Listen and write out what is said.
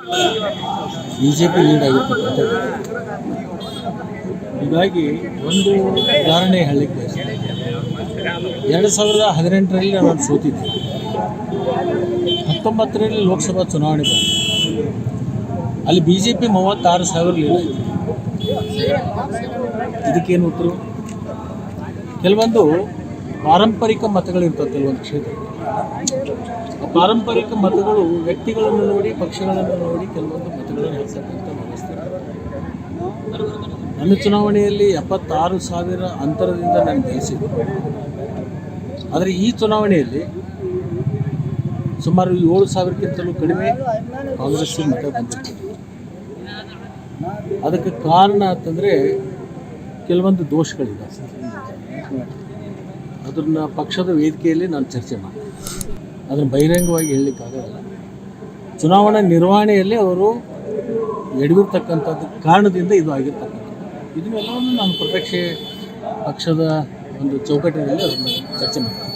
B J P lead ಆಗಿರ್ತಕ್ಕಂಥ ಹೀಗಾಗಿ ಒಂದು ಉದಾಹರಣೆ ಹೇಳಲಿಕ್ಕೆ ಎರಡು ಸಾವಿರದ ಹದಿನೆಂಟರಲ್ಲಿ ನಾನು ಸೋತಿದ್ದೆ. ಹತ್ತೊಂಬತ್ತರಲ್ಲಿ ಲೋಕಸಭಾ ಚುನಾವಣೆ ಬಂತು. ಅಲ್ಲಿ ಬಿ ಜೆ ಪಿ ಮೂವತ್ತಾರು ಸಾವಿರ ಲೀಡ್ ಇದಕ್ಕೇನು ಉತ್ತರ? ಕೆಲವೊಂದು ಪಾರಂಪರಿಕ ಮತಗಳಿರ್ತವೆ ಕೆಲವೊಂದು ಕ್ಷೇತ್ರ ಪಾರಂಪರಿಕ ಮತಗಳು ವ್ಯಕ್ತಿಗಳನ್ನು ನೋಡಿ, ಪಕ್ಷಗಳನ್ನು ನೋಡಿ ಕೆಲವೊಂದು ಮತಗಳನ್ನು ಹಾಕ್ತಕ್ಕಂಥ ವ್ಯವಸ್ಥೆ. ನನ್ನ ಚುನಾವಣೆಯಲ್ಲಿ ಎಪ್ಪತ್ತಾರು ಸಾವಿರ ಅಂತರದಿಂದ ನಾನು ಗೆಲ್ಲಿಸಿದ್ದೆ ಆದರೆ ಈ ಚುನಾವಣೆಯಲ್ಲಿ ಸುಮಾರು ಏಳು ಸಾವಿರಕ್ಕಿಂತಲೂ ಕಡಿಮೆ ಕಾಂಗ್ರೆಸ್ ಮತ ಬಂದಿರ್ತದೆ ಅದಕ್ಕೆ ಕಾರಣ ಅಂತಂದರೆ ಕೆಲವೊಂದು ದೋಷಗಳಿದೆ ಅದನ್ನ ಪಕ್ಷದ ವೇದಿಕೆಯಲ್ಲಿ ನಾನು ಚರ್ಚೆ ಮಾಡಿ ಅದನ್ನು ಬಹಿರಂಗವಾಗಿ ಹೇಳಲಿಕ್ಕಾಗಲ್ಲ. ಚುನಾವಣಾ ನಿರ್ವಹಣೆಯಲ್ಲಿ ಅವರು ಎಡವಿರ್ತಕ್ಕಂಥದ್ದು ಕಾರಣದಿಂದ ಇದು ಆಗಿರ್ತಕ್ಕಂಥದ್ದು. ಇದನ್ನೆಲ್ಲವನ್ನು ನಾನು ಪ್ರತ್ಯಕ್ಷ ಪಕ್ಷದ ಒಂದು ಚೌಕಟ್ಟಿನಲ್ಲಿ ಅದನ್ನು ಚರ್ಚೆ ಮಾಡ್ತೀನಿ.